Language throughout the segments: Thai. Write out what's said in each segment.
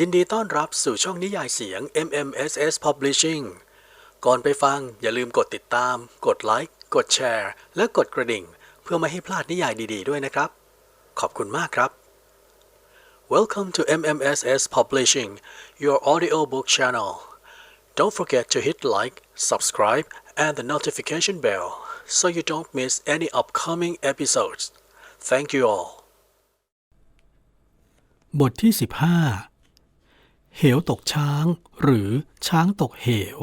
ยินดีต้อนรับสู่ช่องนิยายเสียง MMSS Publishing ก่อนไปฟังอย่าลืมกดติดตาม กดไลค์ กดแชร์ และกดกระดิ่ง เพื่อไม่ให้พลาดนิยายดีๆด้วยนะครับ ขอบคุณมากครับ Welcome to MMSS Publishing, your audiobook channel. Don't forget to hit like, subscribe, and the notification bell so you don't miss any upcoming episodes. Thank you all. บทที่ 15 เหวตกช้าง หรือช้างตกเหว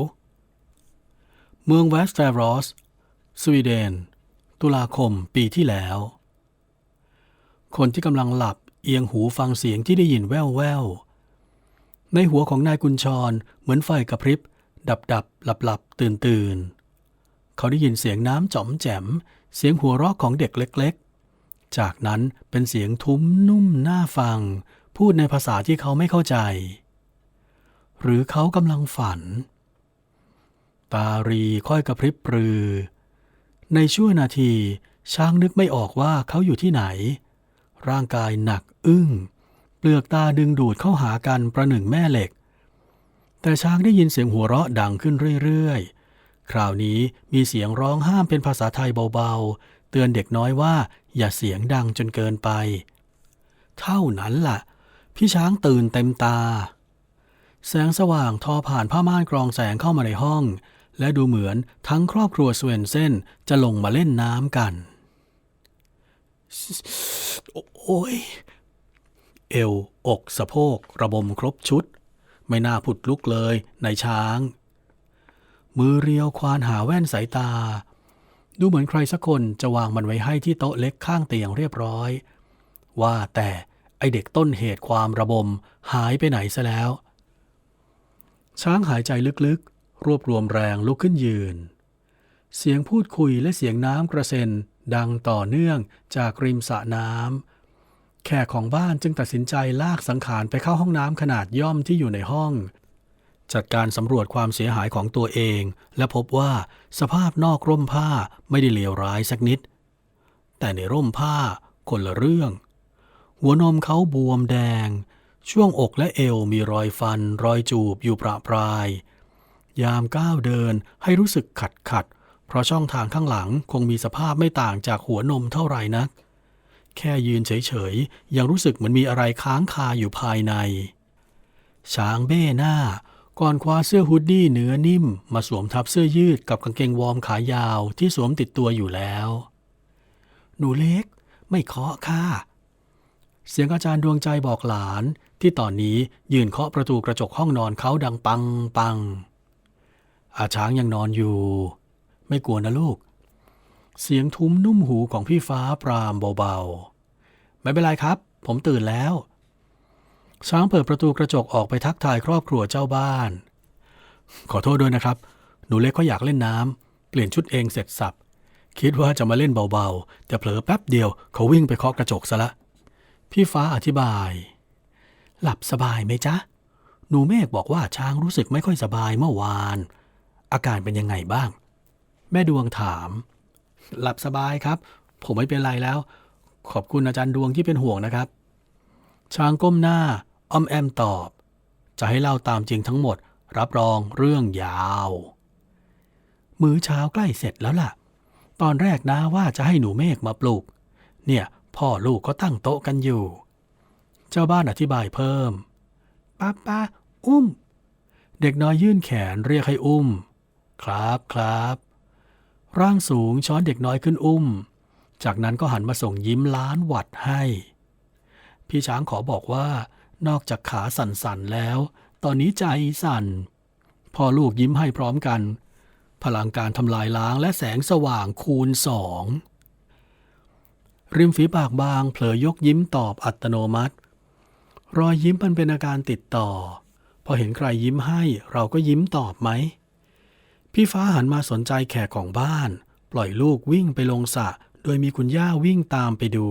เมืองเวสต์แฟรอส สวีเดน ตุลาคมปีที่แล้ว คนที่กำลังหลับเอียงหูฟังเสียงที่ได้ยินแว่วแววๆในหัวของนายกุญชรเหมือนไฟกระพริบ ดับดับหลับหลับตื่นตื่นเขาได้ยินเสียงน้ำจ๋อมแจ๋มเสียงหัวเราะของเด็กเล็ก ๆ จากนั้นเป็นเสียงทุ้มนุ่มน่าฟัง พูดในภาษาที่เขาไม่เข้าใจ หรือเขากำลังฝัน ตารีค่อยกระพริบปรือ ในชั่วนาทีช้างนึกไม่ออกว่าเขาอยู่ที่ไหน ร่างกายหนักอึ้ง เปลือกตาดึงดูดเข้าหากันประหนึ่งแม่เหล็ก แต่ช้างได้ยินเสียงหัวเราะดังขึ้นเรื่อยๆ คราวนี้มีเสียงร้องห้ามเป็นภาษาไทยเบาๆ เตือนเด็กน้อยว่าอย่าเสียงดังจนเกินไป เท่านั้นล่ะ พี่ช้างตื่นเต็มตา แสงสว่างทอผ่านผ้าม่านกรองแสงเข้ามาในห้อง และดูเหมือนทั้งครอบครัวสเวนเซนจะลงมาเล่นน้ำกัน โอ้ย เอว อกสะโพก ระบมครบชุด ไม่น่าผุดลุกเลยในช้าง มือเรียวควานหาแว่นสายตา ดูเหมือนใครสักคนจะวางมันไว้ให้ที่โต๊ะเล็กข้างเตียงเรียบร้อย ว่าแต่ไอเด็กต้นเหตุความระบมหายไปไหนซะแล้ว ช้างหายใจลึกๆ รวบรวมแรงลุกขึ้นยืน เสียงพูดคุยและเสียงน้ำกระเซ็นดังต่อเนื่องจากริมสระน้ำแขกของบ้านจึงตัดสินใจลากสังขารไปเข้าห้องน้ำขนาดย่อมที่อยู่ในห้อง จัดการสำรวจความเสียหายของตัวเอง และพบว่าสภาพนอกร่มผ้าไม่ได้เลวร้ายสักนิด แต่ในร่มผ้าคนละเรื่อง หัวนมเขาบวมแดง ช่วงอกและเอวมีรอยฟัน รอยจูบอยู่ประปราย ยามก้าวเดินให้รู้สึกขัดขัด เพราะช่องทางข้างหลังคงมีสภาพไม่ต่างจากหัวนมเท่าไหร่นัก แค่ยืนเฉยๆ ยังรู้สึกเหมือนมีอะไรค้างคาอยู่ภายใน ช้างเบ้หน้า ก่อนคว้าเสื้อฮูดดี้เนื้อนิ่ม มาสวมทับเสื้อยืดกับกางเกงวอร์มขายาวที่สวมติดตัวอยู่แล้ว หนูเล็ก ไม่เคาะค่ะเสียงอาจารย์ดวงใจบอกหลาน ที่ตอนนี้ยืนเคาะประตูกระจกห้องนอนเขาดังปังปัง อาช้างยังนอนอยู่ ไม่กลัวนะลูก เสียงทุ้มนุ่มหูของพี่ฟ้าปรามเบาๆ ไม่เป็นไรครับ ผมตื่นแล้ว ช้างเปิดประตูกระจกออกไปทักทายครอบครัวเจ้าบ้าน ขอโทษด้วยนะครับ หนูเล็กก็อยากเล่นน้ำเปลี่ยนชุดเองเสร็จสับ คิดว่าจะมาเล่นเบาๆ แต่เผลอแป๊บเดียวเขาวิ่งไปเคาะกระจกซะละ พี่ฟ้าอธิบาย หลับสบายไหมจ๊ะ หนูเมฆบอกว่าช้างรู้สึกไม่ค่อยสบายเมื่อวาน อาการเป็นยังไงบ้าง แม่ดวงถาม หลับสบายครับ ผมไม่เป็นไรแล้ว ขอบคุณอาจารย์ดวงที่เป็นห่วงนะครับ ช้างก้มหน้าอ้อมแอมตอบ จะให้เล่าตามจริงทั้งหมด รับรองเรื่องยาว มื้อเช้าใกล้เสร็จแล้วล่ะ ตอนแรกนะว่าจะให้หนูเมฆมาปลุก เนี่ยพ่อลูกก็ตั้งโต๊ะกันอยู่ เจ้าบ้านอธิบายเพิ่มป้าป้าอุ้ม เด็กน้อยยื่นแขนเรียกให้อุ้ม ครับครับร่างสูงช้อนเด็กน้อยขึ้นอุ้ม จากนั้นก็หันมาส่งยิ้มล้านหวัดให้ พี่ช้างขอบอกว่านอกจากขาสั่นๆแล้ว ตอนนี้ใจสั่น พอลูกยิ้มให้พร้อมกัน พลังการทำลายล้างและแสงสว่างคูณสอง ริมฝีปากบางเผลอยกยิ้มตอบอัตโนมัติ รอยยิ้มมันเป็นอาการติดต่อ พอเห็นใครยิ้มให้เราก็ยิ้มตอบไหม พี่ฟ้าหันมาสนใจแขกของบ้าน ปล่อยลูกวิ่งไปลงสระโดยมีคุณย่าวิ่งตามไปดู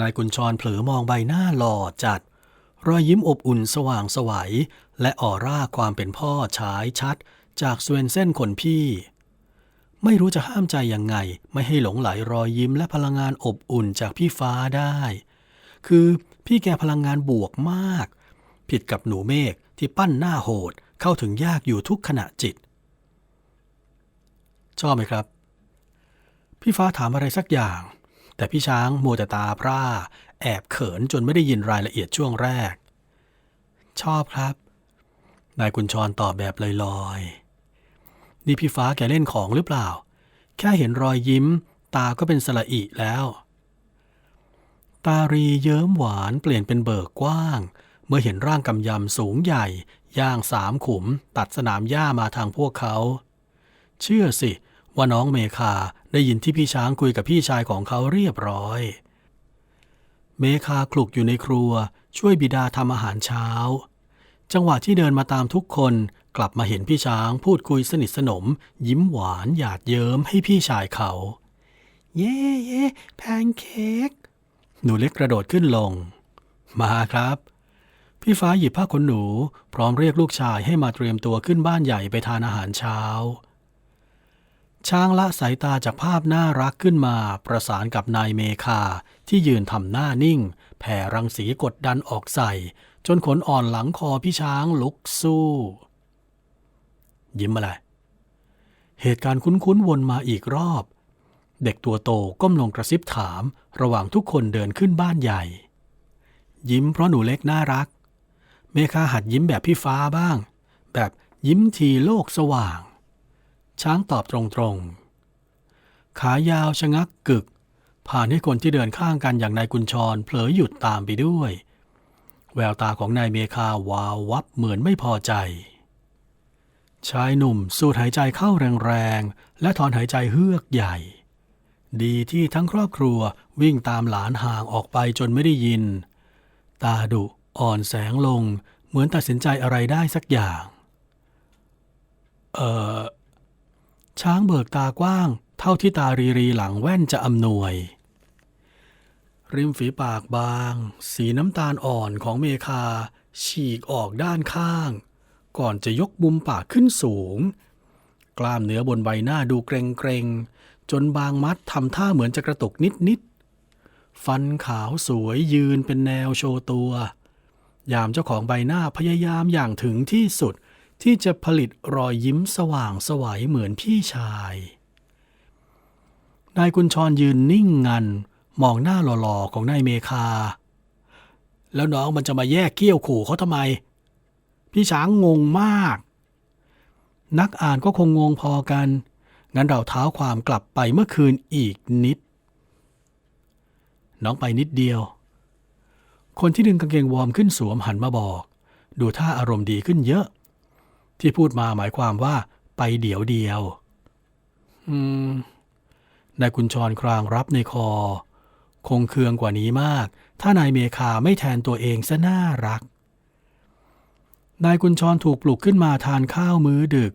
นายกุญชรเผลอมองใบหน้าหล่อจัด รอยยิ้มอบอุ่นสว่างสวัย และออร่าความเป็นพ่อฉายชัด จากสเวนเซ่นคนพี่ ไม่รู้จะห้ามใจยังไง ไม่ให้หลงไหลรอยยิ้มและพลังงานอบอุ่นจากพี่ฟ้าได้ คือ พี่แกพลังงานบวกมาก ผิดกับหนูเมฆที่ปั้นหน้าโหดเข้าถึงยากอยู่ทุกขณะจิต ชอบไหมครับ พี่ฟ้าถามอะไรสักอย่าง แต่พี่ช้างมัวแต่ตาพร่า แอบเขินจนไม่ได้ยินรายละเอียดช่วงแรก ชอบครับ นายกุญชรตอบแบบลอยๆ นี่พี่ฟ้าแกเล่นของหรือเปล่า แค่เห็นรอยยิ้ม ตาก็เป็นสละอิแล้ว ตารีเยิ้มหวานเปลี่ยนเป็นเบิกกว้าง เมื่อเห็นร่างกำยำสูงใหญ่ ย่างสามขุม ตัดสนามหญ้ามาทางพวกเขา เชื่อสิว่าน้องเมคาได้ยินที่พี่ช้างคุยกับพี่ชายของเขาเรียบร้อย เมคาคลุกอยู่ในครัว ช่วยบิดาทำอาหารเช้า จังหวะที่เดินมาตามทุกคนกลับมาเห็นพี่ช้างพูดคุยสนิทสนม ยิ้มหวานหยาดเยิ้มให้พี่ชายเขา เย่เย่แพนเค้ก หนูเล็กกระโดดขึ้นลง มาครับ พี่ฟ้าหยิบผ้าขนหนูพร้อมเรียกลูกชายให้มาเตรียมตัวขึ้นบ้านใหญ่ไปทานอาหารเช้า ช้างละสายตาจากภาพน่ารักขึ้นมาประสานกับนายเมคาที่ยืนทำหน้านิ่ง แผ่รังสีกดดันออกใส่ จนขนอ่อนหลังคอพี่ช้างลุกสู้ ยิ้มอะไรเหตุการณ์คุ้นๆวนมาอีกรอบ เด็กตัวโตก้มลงกระซิบถามระหว่างทุกคนเดินขึ้นบ้านใหญ่ ยิ้มเพราะหนูเล็กน่ารัก เมคาหัดยิ้มแบบพี่ฟ้าบ้าง แบบยิ้มทีโลกสว่าง ช้างตอบตรงๆ ขายาวชะงักกึก ผ่านให้คนที่เดินข้างกันอย่างนายกุญชรเผลอหยุดตามไปด้วย แววตาของนายเมคาวาววับเหมือนไม่พอใจชายหนุ่มสูดหายใจเข้าแรงๆ และถอนหายใจเฮือกใหญ่ ดีที่ทั้งครอบครัววิ่งตามหลานห่างออกไปจนไม่ได้ยิน ตาดุอ่อนแสงลงเหมือนตัดสินใจอะไรได้สักอย่าง เออช้างเบิกตากว้าง เท่าที่ตารีรีหลังแว่นจะอำนวย ริมฝีปากบาง สีน้ำตาลอ่อนของเมคา ฉีกออกด้านข้าง ก่อนจะยกมุมปากขึ้นสูง กล้ามเนื้อบนใบหน้าดูเกรงเกรง จนบางมัดทำท่าเหมือนจะกระตุกนิดๆ ฟันขาวสวยยืนเป็นแนวโชว์ตัว ยามเจ้าของใบหน้าพยายามอย่างถึงที่สุดที่จะผลิตรอยยิ้มสว่างสวัยเหมือนพี่ชาย นายกุญชรยืนนิ่งงัน มองหน้าหล่อๆของนายเมคา แล้วน้องมันจะมาแยกเกี้ยวขู่เขาทำไม พี่ช้างงงมาก นักอ่านก็คงงงพอกัน งั้นเราเท้าความกลับไปเมื่อคืนอีกนิด น้องไปนิดเดียว คนที่ดึงกางเกงวอร์มขึ้นสวมหันมาบอก ดูท่าอารมณ์ดีขึ้นเยอะ ที่พูดมาหมายความว่าไปเดี๋ยวเดียว อืมนายกุญชรครางรับในคอ คงเคืองกว่านี้มาก ถ้านายเมคาไม่แทนตัวเองซะน่ารัก นายกุญชรถูกปลุกขึ้นมาทานข้าวมื้อดึก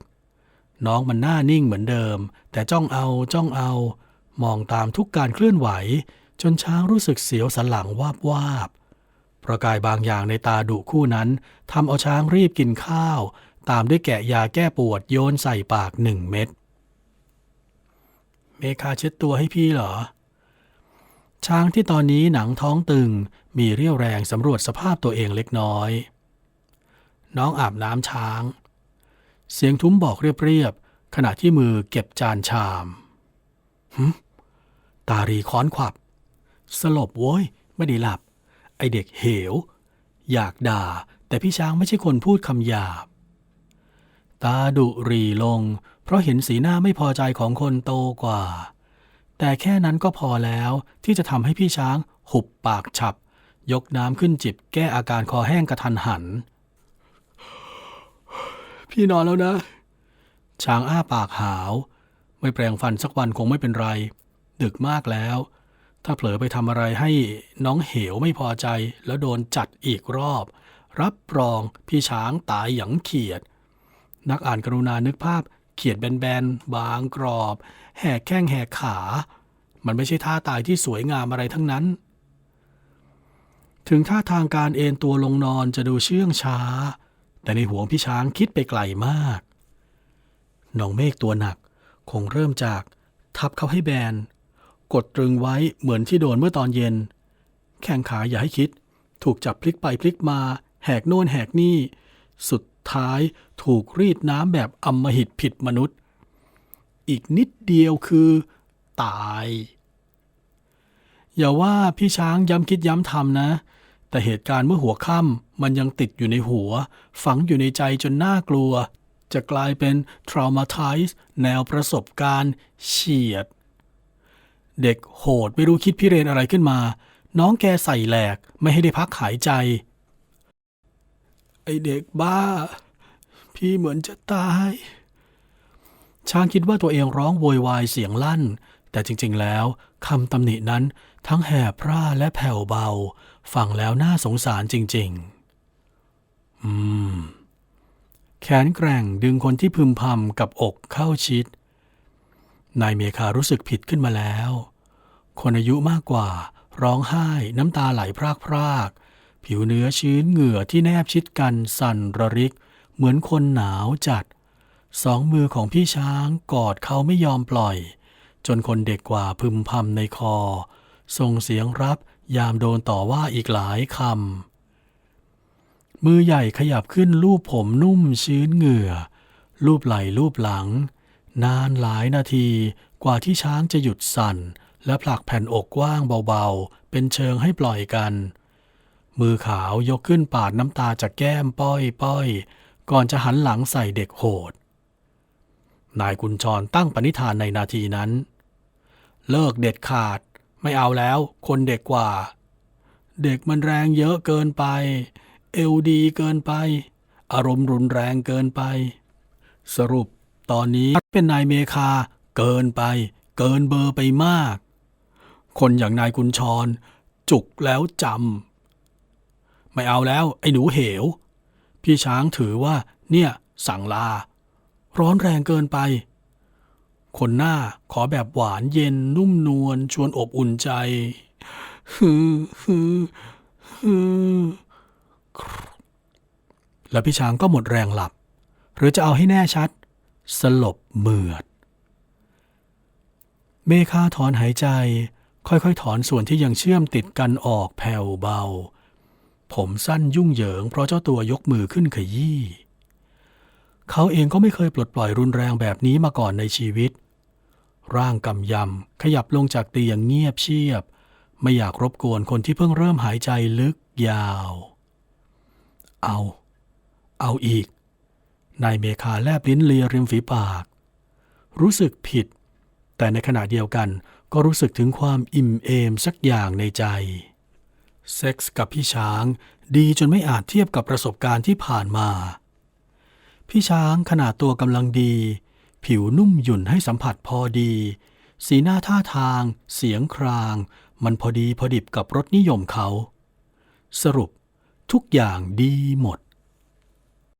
น้องมันหน้านิ่งเหมือนเดิม แต่จ้องเอาจ้องเอา มองตามทุกการเคลื่อนไหว จนช้างรู้สึกเสียวสันหลังวาบวาบประกายบางอย่างในตาดุคู่นั้นทำเอาช้างรีบกินข้าว ตามด้วยแกะยาแก้ปวดโยนใส่ปากหนึ่งเม็ดเมคาเช็ดตัวให้พี่เหรอ ช้างที่ตอนนี้หนังท้องตึงมีเรี่ยวแรงสำรวจสภาพตัวเองเล็กน้อย น้องอาบน้ำช้าง เสียงทุ้มบอกเรียบ ขณะที่มือเก็บจานชามหึตารีค้อนขวับ สลบโว้ย ไม่ได้หลับ ไอเด็กเหว อยากด่า แต่พี่ช้างไม่ใช่คนพูดคำหยาบ ตาดุรีลง เพราะเห็นสีหน้าไม่พอใจของคนโตกว่า แต่แค่นั้นก็พอแล้วที่จะทำให้พี่ช้างหุบปากฉับ ยกน้ำขึ้นจิบแก้อาการคอแห้งกระทันหัน พี่นอนแล้วนะ ช้างอ้าปากหาว ไม่แปลงฟันสักวันคงไม่เป็นไร ดึกมากแล้ว ถ้าเผลอไปทำอะไรให้น้องเหวไม่พอใจแล้วโดนจัดอีกรอบ รับรองพี่ช้างตายหยังเขียด นักอ่านกรุณานึกภาพเขียดแบนๆ บางกรอบ แหกแข้งแหกขา มันไม่ใช่ท่าตายที่สวยงามอะไรทั้งนั้น ถึงท่าทางการเอนตัวลงนอนจะดูเชื่องช้า แต่ในหัวพี่ช้างคิดไปไกลมาก น้องเมฆตัวหนัก คงเริ่มจากทับเขาให้แบน กดตรึงไว้เหมือนที่โดนเมื่อตอนเย็น แข้งขาอย่าให้คิด ถูกจับพลิกไปพลิกมา แหกโน่นแหกนี่ สุดท้ายถูกรีดน้ำแบบอำมหิตผิดมนุษย์ อีกนิดเดียวคือ ตาย อย่าว่าพี่ช้างย้ำคิดย้ำทำนะ แต่เหตุการณ์เมื่อหัวค่ำมันยังติดอยู่ในหัว ฝังอยู่ในใจจนน่ากลัว จะกลายเป็น traumatize แนวประสบการณ์เฉียด เด็กโหดไม่รู้คิดพิเรนอะไรขึ้นมา น้องแกใส่แหลกไม่ให้ได้พักหายใจ ไอเด็กบ้า พี่เหมือนจะตาย ช้างคิดว่าตัวเองร้องโวยวายเสียงลั่น แต่จริง ๆ แล้วคำตำหนินั้นทั้งแหบพร่าและแผ่วเบา ฟังแล้วน่าสงสารจริง ๆ อืม นแกร่งดึงคนที่พึมพำกับอกเข้าชิด นายเมคารู้สึกผิดขึ้นมาแล้ว คนอายุมากกว่า ร้องไห้น้ำตาไหลพรากพรากๆผิวเนื้อชื้นเหงื่อที่แนบชิดกันสั่นระริก เหมือนคนหนาวจัด สองมือของพี่ช้างกอดเขาไม่ยอมปล่อย จนคนเด็กกว่าพึมพำในคอ ส่งเสียงรับยามโดนต่อว่าอีกหลายคำ มือใหญ่ขยับขึ้นลูบผมนุ่มชื้นเหงื่อ ลูบไหล่ลูบหลัง นานหลายนาทีกว่าที่ช้างจะหยุดสั่น และผลักแผ่นอกกว้างเบาๆ เป็นเชิงให้ปล่อยกัน มือขาวยกขึ้นปาดน้ำตาจากแก้มป้อยป้อยๆก่อนจะหันหลังใส่เด็กโหด นายกุญชรตั้งปณิธานในนาทีนั้น เลิกเด็ดขาดไม่เอาแล้ว คนเด็กกว่า เด็กมันแรงเยอะเกินไป เอวดีเกินไป อารมณ์รุนแรงเกินไป สรุปตอนนี้เป็นนายเมคาเกินไป เกินเบอร์ไปมาก คนอย่างนายกุญชร จุกแล้วจำไม่เอาแล้วไอ้หนูเหว พี่ช้างถือว่า เนี่ย สั่งลา ร้อนแรงเกินไป คนหน้าขอแบบหวานเย็นนุ่มนวลชวนอบอุ่นใจฮือฮือฮือ แล้วพี่ช้างก็หมดแรงหลับ หรือจะเอาให้แน่ชัด สลบเหมือด เมฆาถอนหายใจ ค่อยๆ ถอนส่วนที่ยังเชื่อมติดกันออกแผ่วเบา ผมสั้นยุ่งเหยิงเพราะเจ้าตัวยกมือขึ้นขยี้เขาเองก็ไม่เคยปลดปล่อยรุนแรงแบบนี้มาก่อนในชีวิต ร่างกำยำขยับลงจากเตียงเงียบเชียบ ไม่อยากรบกวนคนที่เพิ่งเริ่มหายใจลึกยาว เอา เอาอีก นายเมคาแลบลิ้นเลียริมฝีปาก รู้สึกผิด แต่ในขณะเดียวกันก็รู้สึกถึงความอิ่มเอมสักอย่างในใจ เซ็กส์กับพี่ช้างดีจนไม่อาจเทียบกับประสบการณ์ที่ผ่านมา พี่ช้างขนาดตัวกำลังดี ผิวนุ่มหยุ่นให้สัมผัสพอดี สีหน้าท่าทาง เสียงคราง มันพอดีพอดิบกับรสนิยมเขา สรุป ทุกอย่างดีหมด